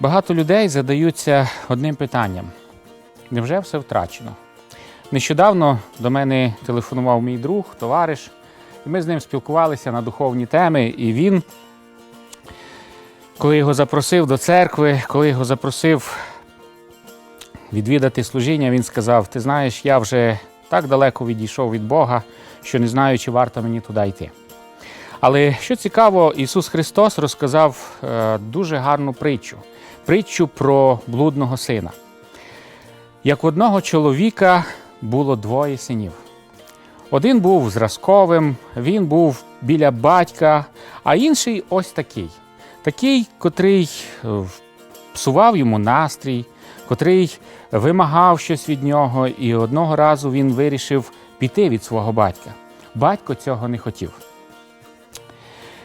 Багато людей задаються одним питанням: невже все втрачено? Нещодавно до мене телефонував мій друг, товариш, і ми з ним спілкувалися на духовні теми, і він, коли його запросив до церкви, коли його запросив відвідати служіння, він сказав: Ти знаєш, я вже так далеко відійшов від Бога, що не знаю, чи варто мені туди йти. Але що цікаво, Ісус Христос розказав е, дуже гарну притчу притчу про блудного сина. Як одного чоловіка було двоє синів. Один був зразковим, він був біля батька, а інший ось такий. Такий, котрий е, псував йому настрій, котрий вимагав щось від нього, і одного разу він вирішив піти від свого батька. Батько цього не хотів.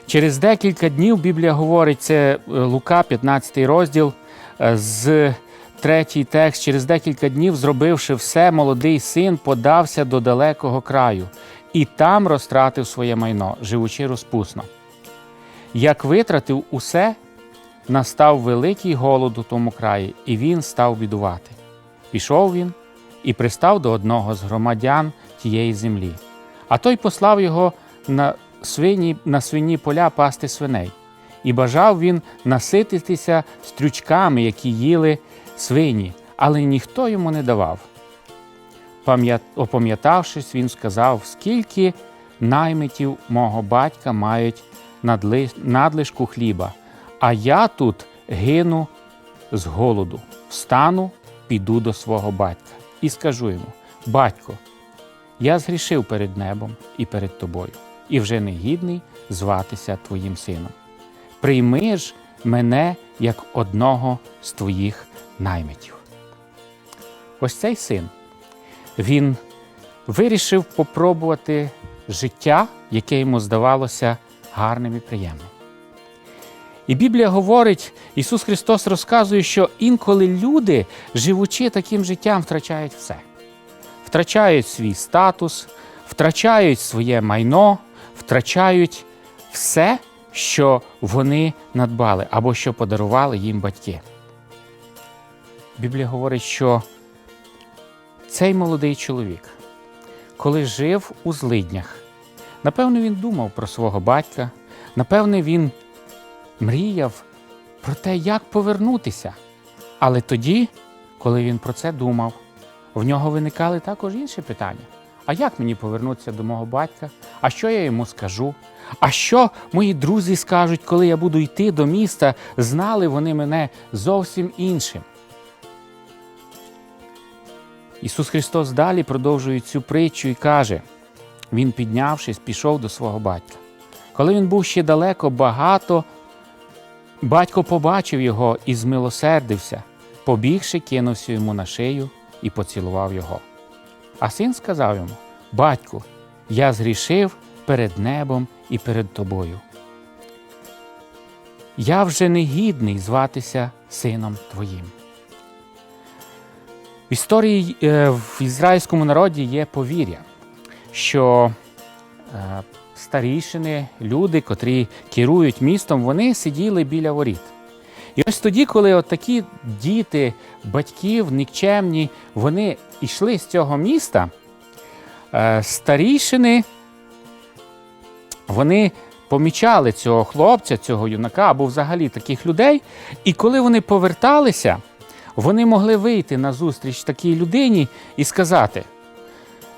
Через декілька днів Біблія говорить, це е, Лука, 15 розділ, е, з третій текст. Через декілька днів, зробивши все, молодий син подався до далекого краю і там розтратив своє майно, живучи розпусно. Як витратив усе, настав великий голод у тому краї, і він став бідувати. Пішов він і пристав до одного з громадян тієї землі. А той послав його на свині, на свині поля пасти свиней, і бажав він насититися стрючками, які їли свині, але ніхто йому не давав. Опам'ятавшись, він сказав, скільки наймитів мого батька мають надлишку хліба, а я тут гину з голоду. Встану, піду до свого батька і скажу йому: Батько, я згрішив перед небом і перед тобою, і вже не гідний зватися твоїм сином. Прийми ж мене як одного з твоїх наймитів. Ось цей син. Він вирішив попробувати життя, яке йому здавалося гарним і приємним. І Біблія говорить, Ісус Христос розказує, що інколи люди, живучи таким життям, втрачають все. Втрачають свій статус, втрачають своє майно, втрачають все, що вони надбали або що подарували їм батьки. Біблія говорить, що цей молодий чоловік, коли жив у злиднях, напевно, він думав про свого батька, напевне, він мріяв про те, як повернутися. Але тоді, коли він про це думав, в нього виникали також інші питання. А як мені повернутися до мого батька? А що я йому скажу? А що мої друзі скажуть, коли я буду йти до міста? Знали вони мене зовсім іншим. Ісус Христос далі продовжує цю притчу і каже: Він, піднявшись, пішов до свого батька. Коли він був ще далеко, багато, батько побачив його і змилосердився, побігши, кинувся йому на шию і поцілував його. А син сказав йому: Батьку, я згрішив перед небом і перед тобою. Я вже не гідний зватися сином твоїм. В історії е, в ізраїльському народі є повір'я, що е, старішини, люди, котрі керують містом, вони сиділи біля воріт. І ось тоді, коли от такі діти, батьків, нікчемні, вони йшли з цього міста, е, старішини вони помічали цього хлопця, цього юнака або взагалі таких людей. І коли вони поверталися, вони могли вийти на зустріч такій людині і сказати,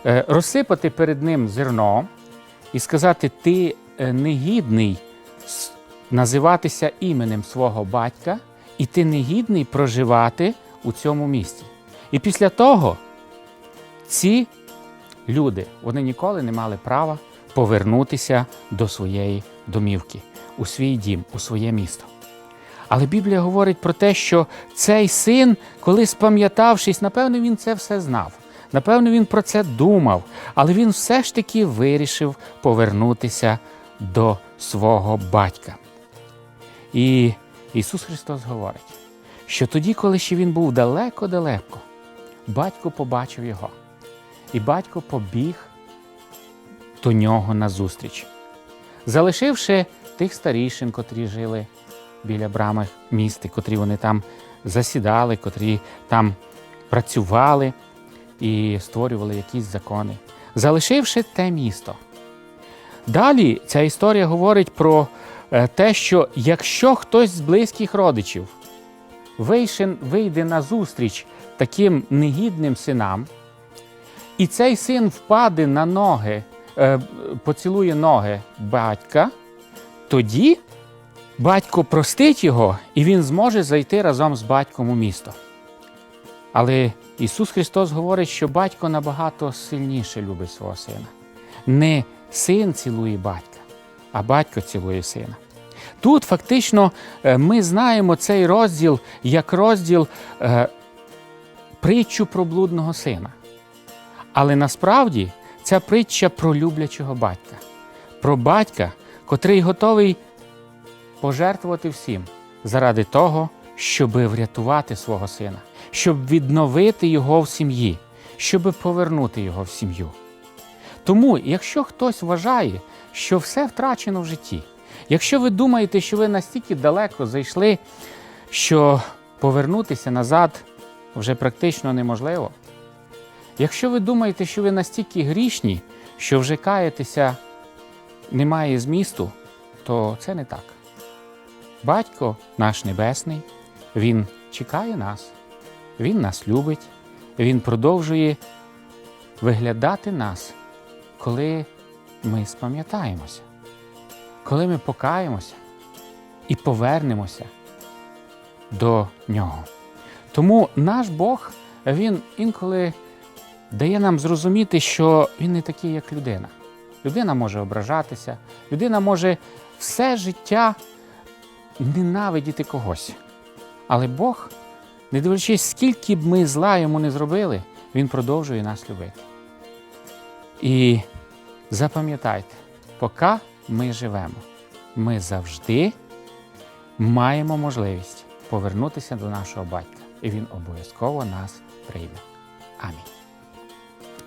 е, розсипати перед ним зерно і сказати: ти е, негідний називатися іменем свого батька, і ти негідний проживати у цьому місті. І після того ці люди вони ніколи не мали права повернутися до своєї домівки, у свій дім, у своє місто. Але Біблія говорить про те, що цей син, коли спам'ятавшись, напевно, він це все знав. Напевно, він про це думав, але він все ж таки вирішив повернутися до свого батька. І Ісус Христос говорить, що тоді, коли ще він був далеко-далеко, батько побачив його, і батько побіг до нього назустріч, залишивши тих старішин, котрі жили біля брами міста, котрі вони там засідали, котрі там працювали і створювали якісь закони, залишивши те місто. Далі ця історія говорить про те, що якщо хтось з близьких родичів вийде на зустріч таким негідним синам, і цей син впаде на ноги, е, поцілує ноги батька, тоді батько простить його, і він зможе зайти разом з батьком у місто. Але Ісус Христос говорить, що батько набагато сильніше любить свого сина. Не син цілує батька, а батько цілує сина. Тут фактично е, ми знаємо цей розділ як розділ е, притчу про блудного сина. Але насправді ця притча про люблячого батька, про батька, котрий готовий пожертвувати всім заради того, щоб врятувати свого сина, щоб відновити його в сім'ї, щоб повернути його в сім'ю. Тому, якщо хтось вважає, що все втрачено в житті, якщо ви думаєте, що ви настільки далеко зайшли, що повернутися назад вже практично неможливо, якщо ви думаєте, що ви настільки грішні, що вже каятися немає змісту, то це не так. Батько наш Небесний, Він чекає нас, Він нас любить, Він продовжує виглядати нас, коли ми спам'ятаємося, коли ми покаємося і повернемося до нього. Тому наш Бог, Він інколи дає нам зрозуміти, що Він не такий, як людина. Людина може ображатися, людина може все життя ненавидіти когось. Але Бог, не дивлячись, скільки б ми зла йому не зробили, Він продовжує нас любити. І запам'ятайте, поки ми живемо, ми завжди маємо можливість повернутися до нашого батька, і він обов'язково нас прийме. Амінь.